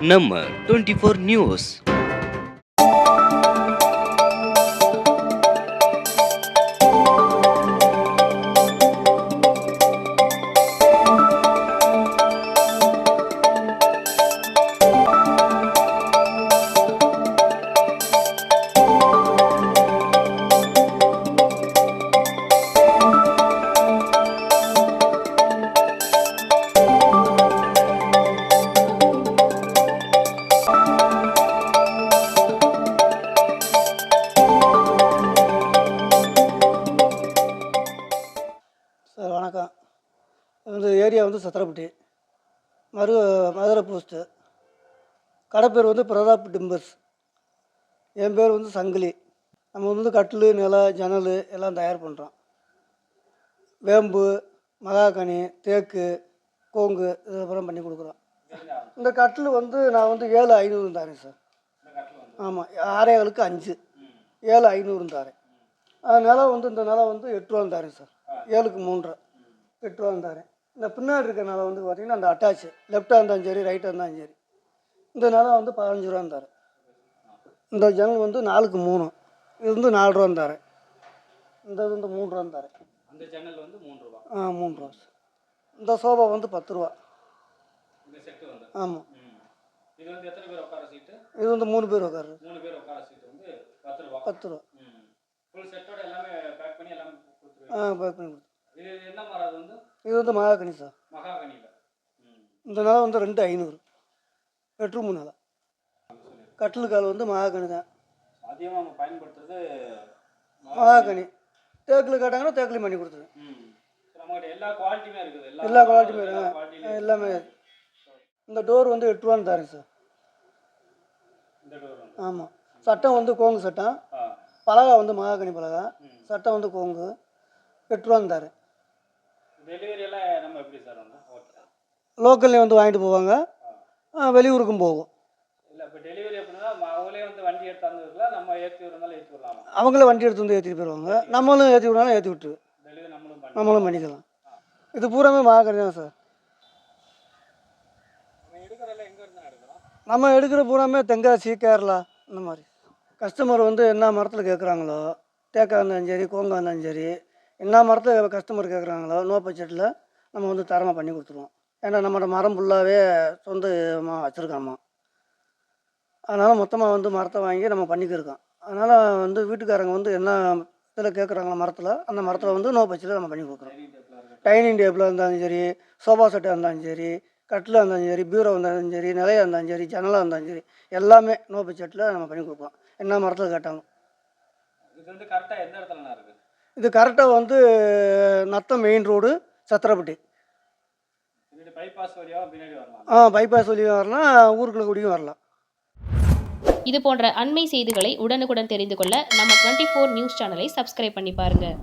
நம்ம twenty four வணக்கம் இந்த ஏரியா வந்து சத்திரப்பட்டி. மரு மதுரை போஸ்ட்டு கடை பேர் வந்து பிரதாப் டிம்பர்ஸ் என் பேர் வந்து சங்கிலி. நம்ம வந்து கட்டில் நில ஜன்னல் எல்லாம் தயார் பண்ணுறோம் வேம்பு மகாகனி தேக்கு கோங்கு இதெல்லாம் பண்ணி கொடுக்குறோம். இந்த கட்டில் வந்து நான் வந்து ஏழு ஐநூறு தாரேன் சார். ஆமாம் ஆறேகளுக்கு அஞ்சு. ஏழு ஐநூறு தாரேன். நிலம் வந்து இந்த நிலம் வந்து எட்டு ரூபா தாரேன் சார். ஏழுக்கு மூன்றரை. ரூபா தரேன் இந்த பின்னாடி இருக்க நிலம் வந்து பார்த்தீங்கன்னா அந்த அட்டாச் லெஃப்டாக இருந்தாலும் சரி ரைட்டாக இருந்தாலும் சரி இந்த நிலம் வந்து பதினஞ்சு ரூபா தரேன் இந்த ஜன்னல் வந்து நாலுக்கு மூணு. இது வந்து நாலு ரூபா தரேன் இந்த இது வந்து மூணு ரூபா தரேன் அந்த ஜன்னல் வந்து மூணு ரூபா. ஆ மூணு ரூபா. சார் இந்த சோஃபா வந்து பத்து ரூபா. ஆமாம். இது வந்து எத்தனை பேர் உட்கார சீட்டு இது வந்து மூணு பேர் உட்காரு மூணு பேர் உட்கார சீட்டு வந்து பத்து ரூபா. பத்து ரூபா. ஃபுல் செட்டோட எல்லாமே பேக் பண்ணி எல்லாமே ஆ பேக் பண்ணி கொடுத்து இது என்ன மரம் அது வந்து? இது வந்து மகாகனி சார். மகாகனியில். இந்த நிலம் வந்து ரெண்டு ஐநூறு. பெட்ரூம் நிலம் கட்டில் கால் வந்து மகாகனி தான். அதிகமாக நம்ம பயன்படுத்துறது மகாகனி. தேக்கில் கேட்டாங்கன்னா தேக்கிலையும் பண்ணி கொடுத்துருவேன். எல்லா குவாலிட்டியுமே இருக்குது. எல்லா குவாலிட்டியுமே எல்லாமே. இந்த டோர் வந்து எட்டு ரூபான்னு தரேன் சார். ஆமாம் சட்டம் வந்து? கோங்கு சட்டம் பலகா வந்து மகாகனி பலகா. சட்டம் வந்து கோங்கு. எட்டு ரூபான்னு தரேன். டெலிவரி எல்லாம் நம்ம எப்படி சார் வந்து? ஓகே. லோக்கல்லையும் வந்து வாங்கிட்டு போவாங்க. வெளியூருக்கும் போகும். இல்லை இப்போ டெலிவரி எப்படின்னா ம- அவங்களே வந்து வண்டி எடுத்தாந்து இருக்கலாம் நம்ம ஏற்றி விடுறதாலும் ஏற்றி விடலாமா? அவங்களே வண்டி எடுத்து வந்து ஏற்றிட்டு போயிடுவாங்க. நம்மளும் ஏற்றி விடனாலும் ஏற்றி விட்டு டெலிவரி நம்மளும் பண்ணி நம்மளும் பண்ணிக்கலாம். இது பூராமே மகாகனி தான் சார். நம்ம எடுக்கிற பூராமே தென்காசி கேரளா இந்த மாதிரி. கஸ்டமர் வந்து என்ன மரத்தில் கேட்குறாங்களோ தேக்கா இருந்தாலும் சரி கோங்கா இருந்தாலும் சரி என்ன மரத்தில் கஸ்டமர் கேட்குறாங்களோ நோ பட்ஜெட்டில் நம்ம வந்து தரமாக பண்ணி கொடுத்துருவோம். ஏன்னா நம்மளோட மரம் ஃபுல்லாகவே சொந்தமாக வச்சுருக்காமா. அதனால் மொத்தமாக வந்து மரத்தை வாங்கி நம்ம பண்ணிக்கிருக்கோம் அதனால் வந்து வீட்டுக்காரங்க வந்து என்ன இதில் கேட்குறாங்களோ மரத்தில் அந்த மரத்தில் வந்து நோ பட்ஜெட்டில் நம்ம பண்ணி கொடுக்குறோம். டைனிங் டேபிளாக இருந்தாலும் சரி சோஃபா செட்டாக இருந்தாலும் சரி கட்டிலாக இருந்தாலும் சரி பீரோ இருந்தாலும் சரி நிலையாக இருந்தாலும் சரி ஜன்னலாக இருந்தாலும் சரி எல்லாமே நோ பட்ஜெட்டில் நம்ம பண்ணி கொடுப்போம் என்ன மரத்தில் கேட்டாங்க இது வந்து கரெக்டாக எந்த இடத்துலண்ணா இருக்குது இது கரெக்டாக வந்து Natham main road Chathirapatti. Bypass வழியாக ஆ பைபாஸ் வழியும் வரலாம் ஊருக்குள்ள கூடியும் வரலாம். இது போன்ற அண்மை செய்திகளை உடனுக்குடன் தெரிந்து கொள்ள நம்ம டுவெண்ட்டி ஃபோர் நியூஸ் சேனலை சப்ஸ்கிரைப் பண்ணி பாருங்கள்